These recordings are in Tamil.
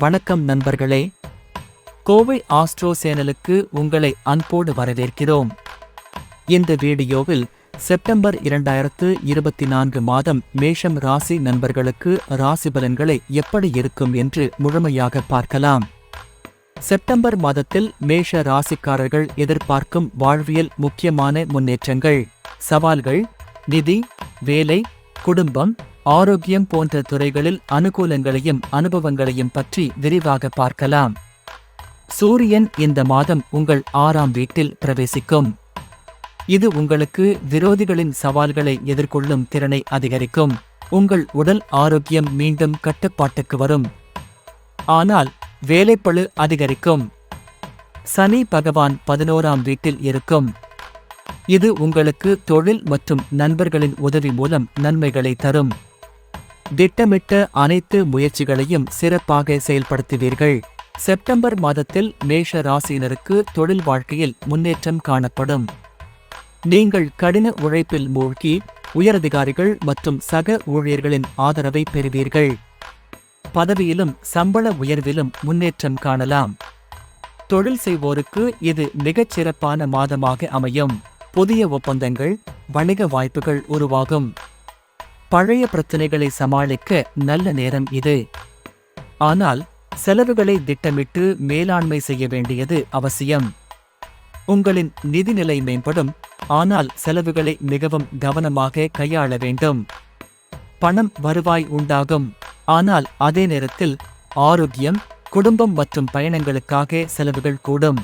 வணக்கம் நண்பர்களே. கோவை ஆஸ்ட்ரோ சேனலுக்கு உங்களை அன்போடு வரவேற்கிறோம். இந்த வீடியோவில் செப்டம்பர் இரண்டாயிரத்து இருபத்தி நான்கு மாதம் மேஷம் ராசி நண்பர்களுக்கு ராசி பலன்களை எப்படி இருக்கும் என்று முழுமையாக பார்க்கலாம். செப்டம்பர் மாதத்தில் மேஷ ராசிக்காரர்கள் எதிர்பார்க்கும் வாழ்வியல் முக்கியமான முன்னேற்றங்கள். சவால்கள் நிதி வேலை குடும்பம் ஆரோக்கியம் போன்ற துறைகளில் அனுகூலங்களையும் அனுபவங்களையும் பற்றி விரிவாக பார்க்கலாம். சூரியன் இந்த மாதம் உங்கள் ஆறாம் வீட்டில் பிரவேசிக்கும். இது உங்களுக்கு விரோதிகளின் சவால்களை எதிர்கொள்ளும் திறனை அதிகரிக்கும். உங்கள் உடல் ஆரோக்கியம் மீண்டும் கட்டுப்பாட்டுக்கு வரும். ஆனால் வேலைப்பளு அதிகரிக்கும். சனி பகவான் பதினோராம் வீட்டில் இருக்கும். இது உங்களுக்கு தொழில் மற்றும் நண்பர்களின் உதவி மூலம் நன்மைகளை தரும். திட்டமிட்ட அனைத்து முயற்சிகளையும் சிறப்பாக செயல்படுத்துவீர்கள். செப்டம்பர் மாதத்தில் மேஷ ராசியினருக்கு தொழில் வாழ்க்கையில் முன்னேற்றம் காணப்படும். நீங்கள் கடின உழைப்பில் மூழ்கி உயரதிகாரிகள் மற்றும் சக ஊழியர்களின் ஆதரவை பெறுவீர்கள். பதவியிலும் சம்பள உயர்விலும் முன்னேற்றம் காணலாம். தொழில் செய்வோருக்கு இது மிகச் சிறப்பான மாதமாக அமையும். புதிய ஒப்பந்தங்கள் வணிக வாய்ப்புகள் உருவாகும். பழைய பிரச்சனைகளை சமாளிக்க நல்ல நேரம் இது. ஆனால் செலவுகளை திட்டமிட்டு மேலாண்மை செய்ய வேண்டியது அவசியம். உங்களின் நிதிநிலை மேம்படும் ஆனால் செலவுகளை மிகவும் கவனமாக கையாள வேண்டும். பணம் வருவாய் உண்டாகும் ஆனால் அதே நேரத்தில் ஆரோக்கியம் குடும்பம் மற்றும் பயணங்களுக்காக செலவுகள் கூடும்.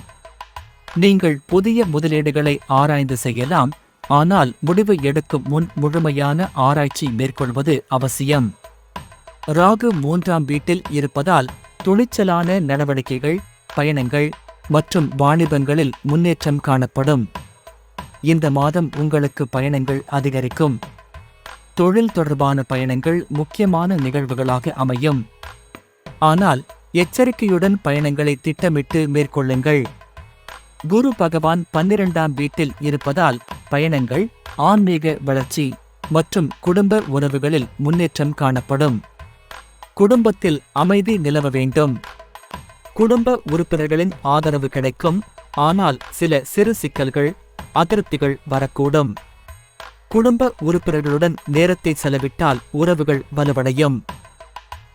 நீங்கள் புதிய முதலீடுகளை ஆராய்ந்து செய்யலாம் ஆனால் முடிவு எடுக்கும் முன் முழுமையான ஆராய்ச்சி மேற்கொள்வது அவசியம். ராகு மூன்றாம் வீட்டில் இருப்பதால் துணிச்சலான நடவடிக்கைகள் பயணங்கள் மற்றும் வாணிபங்களில் முன்னேற்றம் காணப்படும். இந்த மாதம் உங்களுக்கு பயணங்கள் அதிகரிக்கும். தொழில் தொடர்பான பயணங்கள் முக்கியமான நிகழ்வுகளாக அமையும். ஆனால் எச்சரிக்கையுடன் பயணங்களை திட்டமிட்டு மேற்கொள்ளுங்கள். குரு பகவான் பன்னிரண்டாம் வீட்டில் இருப்பதால் பயணங்கள் ஆன்மீக வளர்ச்சி மற்றும் குடும்ப உறவுகளில் முன்னேற்றம் காணப்படும். குடும்பத்தில் அமைதி நிலவ வேண்டும். குடும்ப உறுப்பினர்களின் ஆதரவு கிடைக்கும் ஆனால் சில சிறு சிக்கல்கள் அதிருப்திகள் வரக்கூடும். குடும்ப உறுப்பினர்களுடன் நேரத்தை செலவிட்டால் உறவுகள் வலுவடையும்.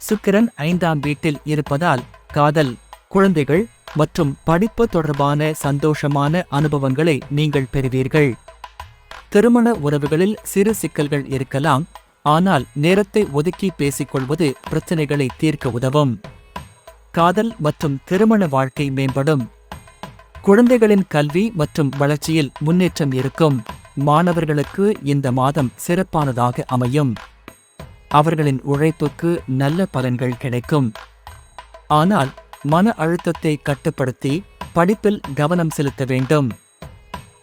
சுக்கிரன் ஐந்தாம் வீட்டில் இருப்பதால் காதல் குழந்தைகள் மற்றும் படிப்பு தொடர்பான சந்தோஷமான அனுபவங்களை நீங்கள் பெறுவீர்கள். திருமண உறவுகளில் சிறு சிக்கல்கள் இருக்கலாம் ஆனால் நேரத்தை ஒதுக்கி பேசிக்கொள்வது பிரச்சனைகளை தீர்க்க உதவும். காதல் மற்றும் திருமண வாழ்க்கை மேம்படும். குழந்தைகளின் கல்வி மற்றும் வளர்ச்சியில் முன்னேற்றம் இருக்கும். மாணவர்களுக்கு இந்த மாதம் சிறப்பானதாக அமையும். அவர்களின் உழைப்புக்கு நல்ல பலன்கள் கிடைக்கும். ஆனால் மன அழுத்தத்தை கட்டுப்படுத்தி படிப்பில் கவனம் செலுத்த வேண்டும்.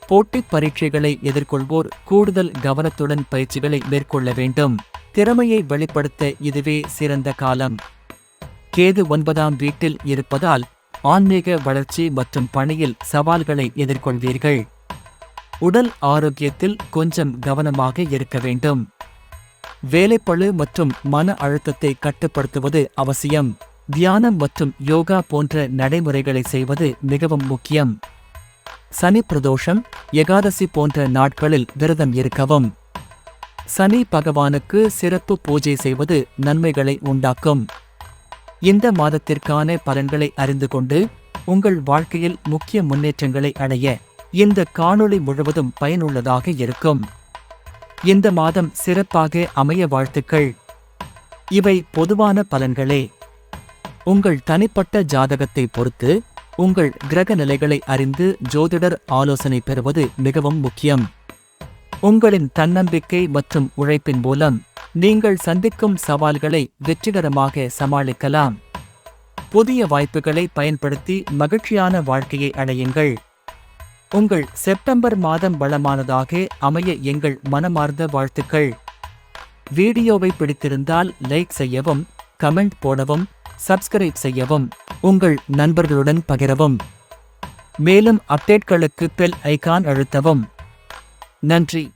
போட்டிப் பரீட்சைகளை எதிர்கொள்வோர் கூடுதல் கவனத்துடன் பயிற்சிகளை மேற்கொள்ள வேண்டும். திறமையை வெளிப்படுத்த இதுவே சிறந்த காலம். கேது ஒன்பதாம் வீட்டில் இருப்பதால் ஆன்மீக வளர்ச்சி மற்றும் பணியில் சவால்களை எதிர்கொள்வீர்கள். உடல் ஆரோக்கியத்தில் கொஞ்சம் கவனமாக இருக்க வேண்டும். வேலைப்பளு மற்றும் மன அழுத்தத்தை கட்டுப்படுத்துவது அவசியம். தியானம் மற்றும் யோகா போன்ற நடைமுறைகளை செய்வது மிகவும் முக்கியம். சனி பிரதோஷம் ஏகாதசி போன்ற நாட்களில் விரதம் இருக்கவும். சனி பகவானுக்கு சிறப்பு பூஜை செய்வது நன்மைகளை உண்டாக்கும். இந்த மாதத்திற்கான பலன்களை அறிந்து கொண்டு உங்கள் வாழ்க்கையில் முக்கிய முன்னேற்றங்களை அடைய இந்த காணொளி முழுவதும் பயனுள்ளதாக இருக்கும். இந்த மாதம் சிறப்பாக அமைய வாழ்த்துக்கள். இவை பொதுவான பலன்களே. உங்கள் தனிப்பட்ட ஜாதகத்தை பொறுத்து உங்கள் கிரக நிலைகளை அறிந்து ஜோதிடர் ஆலோசனை பெறுவது மிகவும் முக்கியம். உங்களின் தன்னம்பிக்கை மற்றும் உழைப்பின் மூலம் நீங்கள் சந்திக்கும் சவால்களை வெற்றிகரமாக சமாளிக்கலாம். புதிய வாய்ப்புகளை பயன்படுத்தி மகிழ்ச்சியான வாழ்க்கையை அடையுங்கள். உங்கள் செப்டம்பர் மாதம் வளமானதாக அமைய எங்கள் மனமார்ந்த வாழ்த்துக்கள். வீடியோவை பிடித்திருந்தால் லைக் செய்யவும் கமெண்ட் போடவும் சப்ஸ்கிரைப் செய்யவும் உங்கள் நண்பர்களுடன் பகிரவும். மேலும் அப்டேட்களுக்கு பெல் ஐகான் அழுத்தவும். நன்றி.